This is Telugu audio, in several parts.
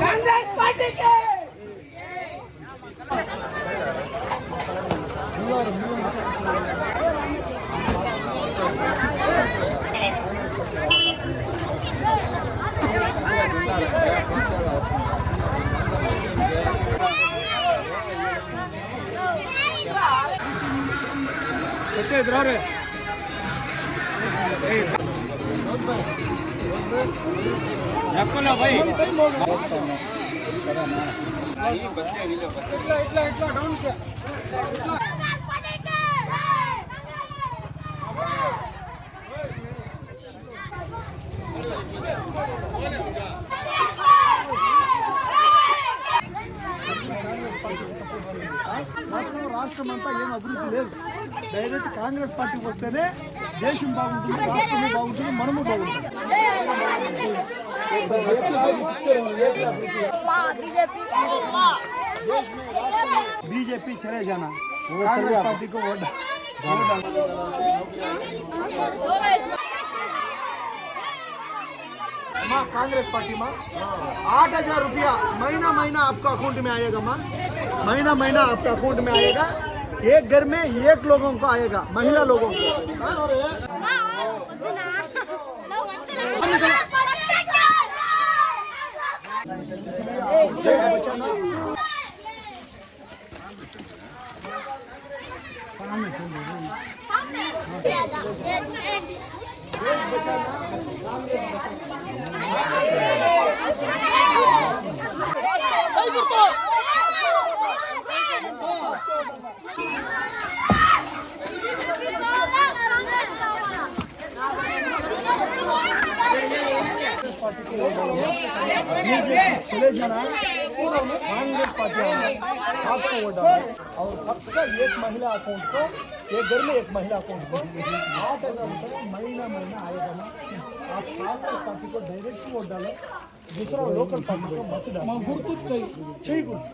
காங்கிரஸ் பார்ட்டிக்கு Este, brother. ఇట్లా ఇట్లా ఇట్లా డౌన్ ఇట్లా రాష్ట్రం అంతా ఏం అభివృద్ధి లేదు డైరెక్ట్ కాంగ్రెస్ పార్టీకి వస్తేనే దేశం బాగుంటుంది రాష్ట్రము బాగుంటుంది మనము బాగుంటుంది बीजेपी चले जाना कांग्रेस पार्टी को वोट माँ कांग्रेस पार्टी माँ आठ हजार रुपया महीना महीना आपका अकाउंट में आएगा माँ महीना महीना आपका अकाउंट में आएगा एक घर में एक लोगों को आएगा महिला लोगों को। कांग्रेस पार्टी आना, आपको वोट डालना और सबका एक महिला अकाउंट को एक घर में एक महिला अकाउंट को आठ हजार रुपये महीना महीना आएगा ना आप कांग्रेस पार्टी को डायरेक्ट वोट डालो दूसरा लोकल पार्टी को मत डालो गुर्तु चाहिए चाहिए गुर्तु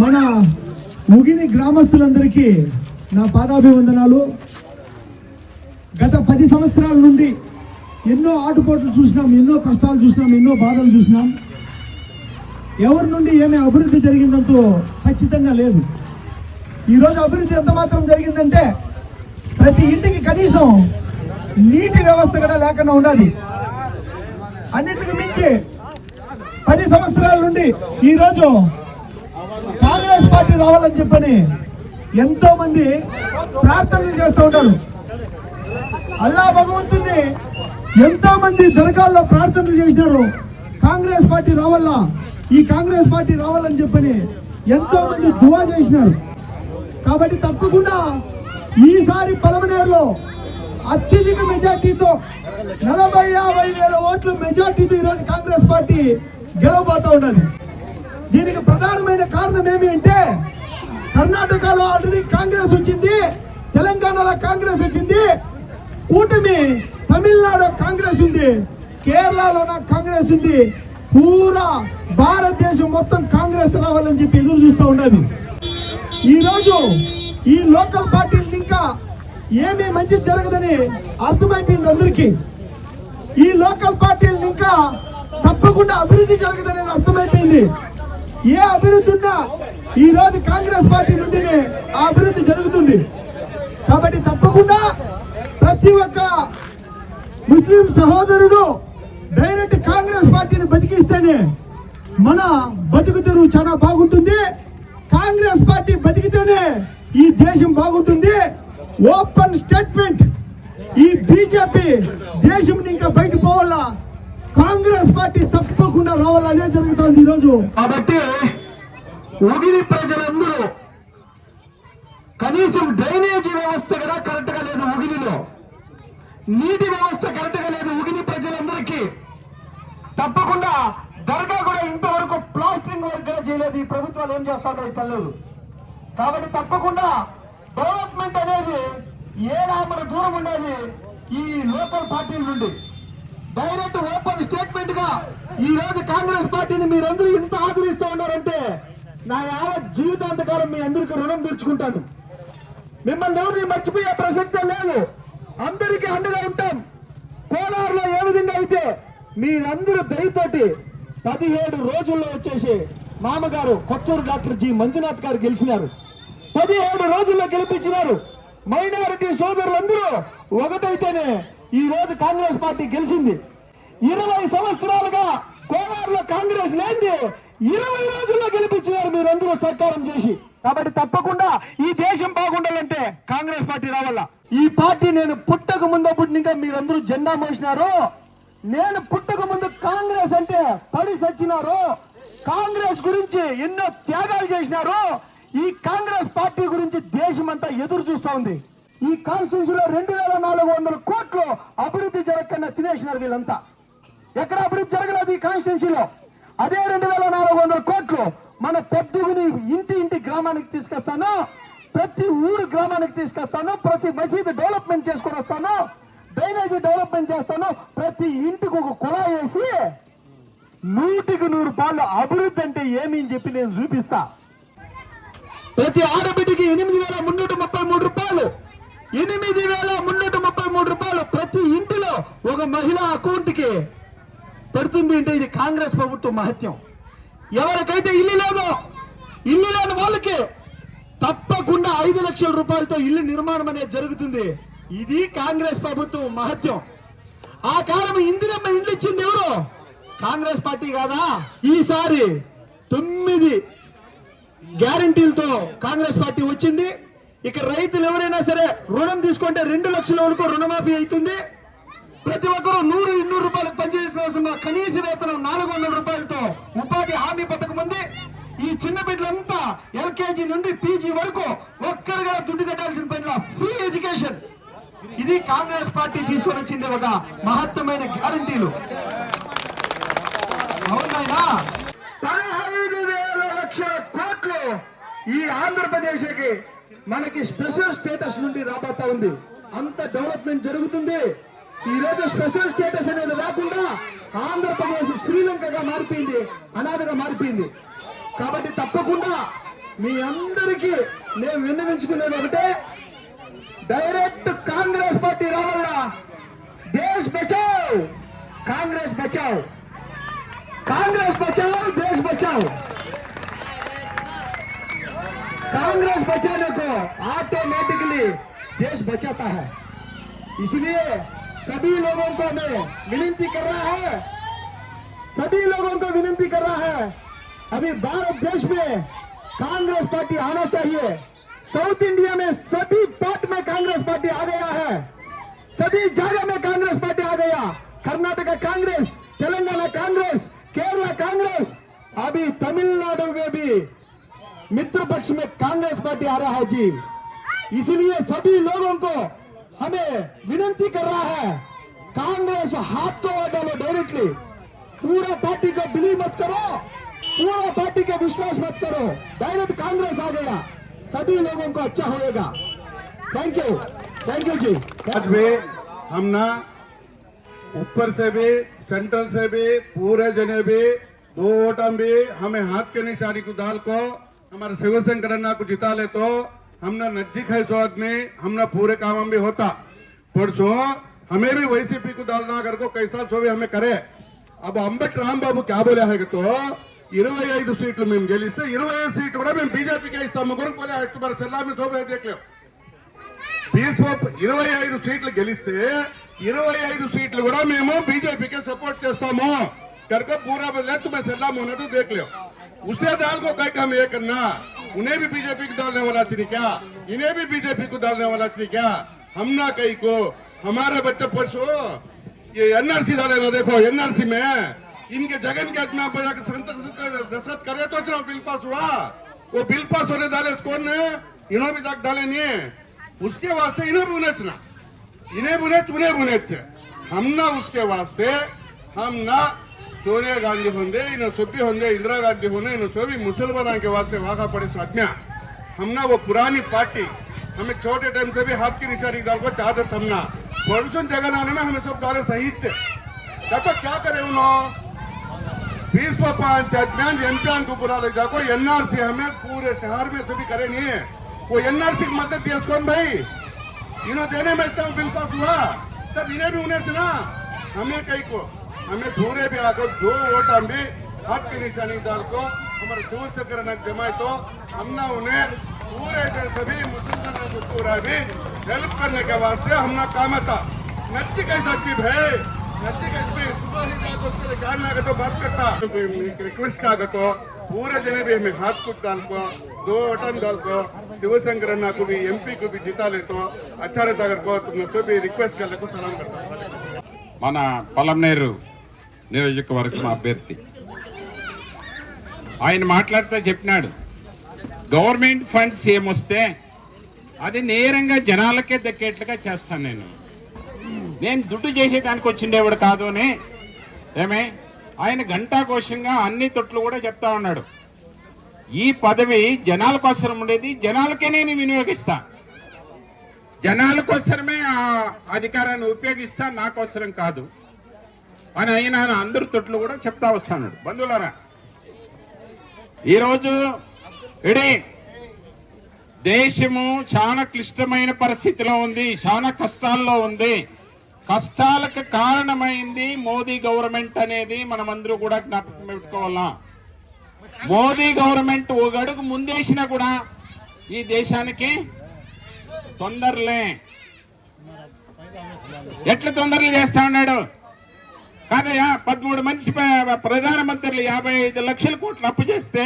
మన ముగిని గ్రామస్తులందరికీ నా పాదాభివందనాలు. గత పది సంవత్సరాల నుండి ఎన్నో ఆటుపోట్లు చూసినాం ఎన్నో కష్టాలు చూసినాం ఎన్నో బాధలు చూసినాం. ఎవరి నుండి ఏమి అభివృద్ధి జరిగిందంటూ ఖచ్చితంగా లేదు. ఈరోజు అభివృద్ధి ఎంత మాత్రం జరిగిందంటే ప్రతి ఇంటికి కనీసం నీటి వ్యవస్థ కూడా లేకుండా ఉండాలి. అన్నిటికి మించి పది సంవత్సరాల నుండి ఈరోజు కాంగ్రెస్ పార్టీ రావాలని చెప్పని ఎంతో మంది ప్రార్థనలు చేస్తూ ఉంటారు. అల్లా భగవంతుని ఎంతో మంది దర్గాల్లో ప్రార్థనలు చేసినారు. కాంగ్రెస్ పార్టీ రావాలా? ఈ కాంగ్రెస్ పార్టీ రావాలని చెప్పని ఎంతో మంది దువా చేసినారు. కాబట్టి తప్పకుండా ఈసారి పలమనేరులో అత్యధిక మెజార్టీతో నలభై యాభై వేల ఓట్లు మెజార్టీతో ఈరోజు కాంగ్రెస్ పార్టీ గెలవబోతా ఉన్నది. దీనికి ప్రధానమైన కారణం ఏమి అంటే కర్ణాటకలో ఆల్రెడీ కాంగ్రెస్ వచ్చింది తెలంగాణలో కాంగ్రెస్ వచ్చింది కూటమి తమిళనాడు కాంగ్రెస్ ఉంది కేరళలో కాంగ్రెస్ ఉంది. పూరా భారతదేశం మొత్తం కాంగ్రెస్ రావాలని చెప్పి ఎదురు చూస్తూ ఉన్నది. ఈరోజు ఈ లోకల్ పార్టీలు ఇంకా ఏమీ మంచి జరగదని అర్థమైపోయింది అందరికీ. ఈ లోకల్ పార్టీలు ఇంకా తప్పకుండా అభివృద్ధి జరగదనేది అర్థమైపోయింది. ఏ అభివృద్ధి ఉన్నా ఈ రోజు కాంగ్రెస్ పార్టీ నుండినే ఆ అభివృద్ధి జరుగుతుంది. కాబట్టి తప్పకుండా ప్రతి ఒక్క ముస్లిం సహోదరుడు డైరెక్ట్ కాంగ్రెస్ పార్టీని బతికిస్తేనే మన బతుకు తెరువు చాలా బాగుంటుంది. కాంగ్రెస్ పార్టీ బతికితేనే ఈ దేశం బాగుంటుంది. ఓపెన్ స్టేట్మెంట్ ఈ బీజేపీ దేశం ఇంకా బయట పోవాలా? కాంగ్రెస్ పార్టీ తప్పకుండా రావాలి అదే జరుగుతుంది ఈరోజు. కాబట్టి ఉగిరి ప్రజలందరూ కనీసం డ్రైనేజీ వ్యవస్థ కూడా కరెక్ట్గా లేదు ఉగిరిలో నీటి వ్యవస్థ కరెక్ట్గా లేదు ఉగిరి ప్రజలందరికీ. తప్పకుండా దర్గా కూడా ఇంతవరకు ప్లాస్టింగ్ వర్క్ చేయలేదు. ఈ ప్రభుత్వాలు ఏం చేస్తారో తెలియదు కాబట్టి తప్పకుండా డెవలప్మెంట్ అనేది ఏనా మన దూరం ఉండేది ఈ లోకల్ పార్టీల నుండి. డైరెక్ట్ ఓపెన్ స్టేట్మెంట్గా ఈ రోజు కాంగ్రెస్ పార్టీని మీరందరూ ఇంత ఆదరిస్తూ ఉన్నారంటే నా యావత్ జీవితాంతకాలం మీ అందరికీ రుణం తీర్చుకుంటాను. మిమ్మల్ని ఎవరిని మర్చిపోయే ప్రసక్తే లేదు. అందరికీ అండగా ఉంటాం. కోలారులో ఏ విధంగా అయితే మీరందరూ దయతోటి పదిహేడు రోజుల్లో వచ్చేసి మామగారు కొత్తూరు డాక్టర్ జి మంజునాథ్ గారు గెలిచినారు. పదిహేడు రోజుల్లో గెలిపించినారు. మైనారిటీ సోదరులందరూ ఒకటైతేనే ఈ రోజు కాంగ్రెస్ పార్టీ గెలిచింది. ఇరవై సంవత్సరాలుగా కోలారులో కాంగ్రెస్ లేని ఇరవై రోజుల్లో గెలిపించినారు మీరందరూ సత్కారం చేసి. కాబట్టి తప్పకుండా ఈ దేశం బాగుండాలంటే కాంగ్రెస్ పార్టీ రావాల? ఈ పార్టీ నేను పుట్టక ముందప్పుడు ఇంకా మీరందరూ జెండా మోసినారు? నేను పుట్టక ముందు కాంగ్రెస్ అంటే పడి సచ్చినారు? కాంగ్రెస్ గురించి ఎన్నో త్యాగాలు చేసినారు? ఈ కాంగ్రెస్ పార్టీ గురించి దేశం అంతా ఎదురు చూస్తా ఉంది. ఈ కాన్స్టిట్యూన్సీలో రెండు వేల నాలుగు వందల కోట్లు అభివృద్ధి జరగకుండా తినేసినారు వీళ్ళంతా. ఎక్కడ అభివృద్ధి జరగలేదు ఈ కాన్స్టిట్యున్సీలో? అదే రెండు వేల నాలుగు వందల కోట్లు మన పెద్దగుని ఇంటి ఇంటి గ్రామానికి తీసుకొస్తాను ప్రతి ఊరు గ్రామానికి తీసుకొస్తాను ప్రతి మసీదు డెవలప్మెంట్ చేసుకొని వస్తాను డ్రైనేజీ డెవలప్మెంట్ చేస్తాను ప్రతి ఇంటికి ఒక కుళాయి వేసి నూటికి నూరు పాలు అభివృద్ధి అంటే ఏమి అని చెప్పి నేను చూపిస్తా. ప్రతి ఆడబిడ్డకి ఎనిమిది వేల మున్నూట ముప్పై మూడు రూపాయలు ఎనిమిది వేల మున్నూట ముప్పై మూడు రూపాయలు ప్రతి ఇంటిలో ఒక మహిళ అకౌంట్కి పెడుతుంది అంటే ఇది కాంగ్రెస్ ప్రభుత్వం మహత్యం. ఎవరికైతే ఇల్లు లేదో ఇల్లు లేని వాళ్ళకి తప్పకుండా ఐదు లక్షల రూపాయలతో ఇల్లు నిర్మాణం అనేది జరుగుతుంది. ఇది కాంగ్రెస్ ప్రభుత్వం మహత్యం. ఆ కాలం ఇందిరమ్మ ఇల్లు ఇచ్చింది ఎవరు? కాంగ్రెస్ పార్టీ కాదా? ఈసారి తొమ్మిది గ్యారంటీలతో కాంగ్రెస్ పార్టీ వచ్చింది. ఇక రైతులు ఎవరైనా సరే రుణం తీసుకుంటే రెండు లక్షల వరకు రుణమాఫీ అవుతుంది. ప్రతి ఒక్కరూ నూరు ఇన్నూరు రూపాయలకు పనిచేసిన అవసరం. కనీస వేతనం నాలుగు వందల రూపాయలతో ఉపాధి హామీ పథకం ఉంది. ఈ చిన్న బిడ్డలంతా ఎల్కేజీ నుండి పీజీ వరకు ఒక్కరుగా దుడ్డు కట్టాల్సిన పని ఫ్రీ ఎడ్యుకేషన్. ఇది కాంగ్రెస్ పార్టీ తీసుకొని వచ్చింది ఒక మహత్తమైన గ్యారంటీలు. అవునాయనా పదహైదు వేల లక్షల కోట్లు ఈ ఆంధ్రప్రదేశ్కి మనకి స్పెషల్ స్టేటస్ నుండి రాబోతా ఉంది. అంత డెవలప్మెంట్ జరుగుతుంది. ఈ రోజు స్పెషల్ స్టేటస్ అనేది రాకుండా ఆంధ్రప్రదేశ్ శ్రీలంకగా మారిపోయింది అనాథగా మారిపోయింది. కాబట్టి తప్పకుండా మీ అందరికీ నేను విన్నవించుకునేది ఒకటే డైరెక్ట్ కాంగ్రెస్ పార్టీ రావాలా? దేశ్ బచావ్! కాంగ్రెస్ బచావ్! కాంగ్రెస్ బచావ్ దేశ్ బచావ్! कांग्रेस बचाने को ऑटोमेटिकली देश बचाता है। इसलिए सभी लोगों को मैं विनती कर रहा है, सभी लोगों को विनती कर रहा है, अभी भारत देश में कांग्रेस पार्टी आना चाहिए। साउथ इंडिया में सभी पार्ट में कांग्रेस पार्टी आ गया है। सभी जगह में कांग्रेस पार्टी आ गया। कर्नाटका कांग्रेस, तेलंगाना कांग्रेस, केरला कांग्रेस, अभी तमिलनाडु में भी मित्र पक्ष में कांग्रेस पार्टी आ रहा है जी। इसलिए सभी लोगों को हमें विनती कर रहा है, कांग्रेस हाथ को वोट डालो डायरेक्टली पूरा पार्टी को बिलीव मत करो, पूरा पार्टी का विश्वास मत करो। डायरेक्ट कांग्रेस आ गया। सभी लोगों को अच्छा होएगा। Thank you thank you ji. आज भी हम ना ऊपर से भी सेंट्रल से भी, पूरे जने भी, दो वोटम भी, हमें हाथ के निशानी को डाल को हमारे शिवशंकर जिता ले तो हमने नज़दीक है सौ आदमी, हमने पूरे काम भी होता। परसों हमें भी वैसीपी को डालना, अगर को कैसा सोवे हमें करे। अब अंबेड राम बाबू क्या बोले है तो इरव सीट मे गे इरव सीट मे बीजेपी के इतना चला सोबे देख लो। इरव सीट गे इरव सीट मे बीजेपी के सपोर्ट पूरा चलामो तो देख लो। उससे दाल को कह हम ये करना। उन्हें भी बीजेपी को डालने वाला थी क्या? इन्हें भी बीजेपी को डालने वाला थी क्या? हम ना कहीं को, हमारे बच्चे परसों ये एनआरसी डाले ना देखो, एनआरसी में। इनके जगन के अपना संतक करे तो चलो, बिल पास हुआ। वो बिल पास होने डाले कौन ने इन्हों भी तक डाले नहीं उसके वास्ते इन्हें बुनेच ना इन्हें बुनेच उन्हें बुनेच हम ना उसके वास्ते, हम ना सोनिया गांधी होंगे इन्हें सुप्पी होंगे इंदिरा गांधी होने इन्हें सभी मुसलमानों के वास्ते वाका पड़े साधना हम ना वो पुरानी पार्टी हमें छोटे टाइम से भी हाथ की निशानी डाल को चाहते थे हम ना परसों आने में हमें सब डाले सही थे तो क्या करे उन्होंने बीस व पंचायत में को बुला ले जाको एनआरसी हमें पूरे शहर में सभी करे नहीं है वो एनआरसी की मदद दिया कौन भाई इन्होंने देने में इतना बिल पास हुआ तब इन्हें भी उन्हें सुना हमें कहीं को हमें पूरे भी आकर दो वोट हम भी हाथ की निशानी डाल को हमारे शिव चक्र जमाए तो हमने उन्हें पूरे जन सभी मुसलमानों को पूरा भी हेल्प करने के वास्ते हमने काम था नक्की कैसा की भाई नक्की कैसे सुबह ही जाकर उसके जानना का तो बात करता रिक्वेस्ट का तो पूरे जने भी हमें हाथ कुछ डाल को दो वोटन डाल को शिवशंकर अन्ना को भी एमपी को भी जिता ले तो अच्छा रहता अगर को तुम तो भी रिक्वेस्ट कर ले को सलाम करता మన పొలంనేరు నియోజకవర్గం అభ్యర్థి. ఆయన మాట్లాడుతూ చెప్పినాడు గవర్నమెంట్ ఫండ్స్ ఏమొస్తే అది నేరంగా జనాలకే దక్కేట్లుగా చేస్తాను నేను. నేను దుడ్డు చేసేదానికి వచ్చిండేవాడు కాదు అని ఏమే ఆయన గంటాకోశంగా అన్ని తొట్లు కూడా చెప్తా ఉన్నాడు. ఈ పదవి జనాల కోసం ఉండేది జనాలకే నేను వినియోగిస్తా. జనాల కోసమే ఆ అధికారాన్ని ఉపయోగిస్తా నా కోసరం కాదు. అని ఆయన అందరి తొట్లు కూడా చెప్తా వస్తున్నాడు బంధువులారా ఈరోజు ఇడి దేశము చాలా క్లిష్టమైన పరిస్థితిలో ఉంది చాలా కష్టాల్లో ఉంది. కష్టాలకు కారణమైంది మోదీ గవర్నమెంట్ అనేది మనమందరూ కూడా జ్ఞాపకం పెట్టుకోవాలా. మోదీ గవర్నమెంట్ ఒక అడుగు ముందేసినా కూడా ఈ దేశానికి తొందరలే. ఎట్లా తొందరలు చేస్తా ఉన్నాడు? కాదయ్యా పదమూడు మనిషి ప్రధానమంత్రులు యాభై ఐదు లక్షల కోట్లు అప్పు చేస్తే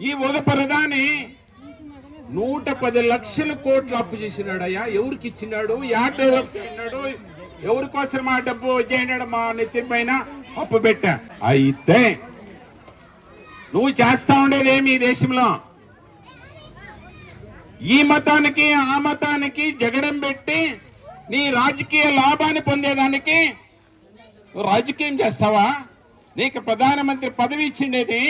ఈ ఒక ప్రధాని నూట పది లక్షల కోట్లు అప్పు చేసినాడయ్యా. ఎవరికి ఇచ్చినాడు? యా డెవలప్ చేసినాడు. ఎవరి కోసం ఆ డబ్బు చేయడం మా నెత్తి పైన అప్పు పెట్టా. అయితే నువ్వు చేస్తా ఉండేది ఏమి ఈ దేశంలో? ఈ మతానికి ఆ మతానికి జగడం పెట్టి నీ రాజకీయ లాభాన్ని పొందేదానికి నువ్వు రాజకీయం చేస్తావా? నీకు ప్రధానమంత్రి పదవి ఇచ్చిండేది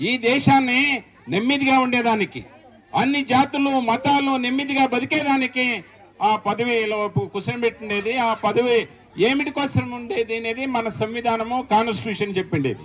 ఈ దేశాన్ని నెమ్మదిగా ఉండేదానికి అన్ని జాతులు మతాలు నెమ్మదిగా బతికేదానికి ఆ పదవిలో కుసనబెట్టిండేది ఆ పదవి ఏమిటి కోసం ఉండేది అనేది మన సంవిధానము కాన్స్టిట్యూషన్ చెప్పిండేది.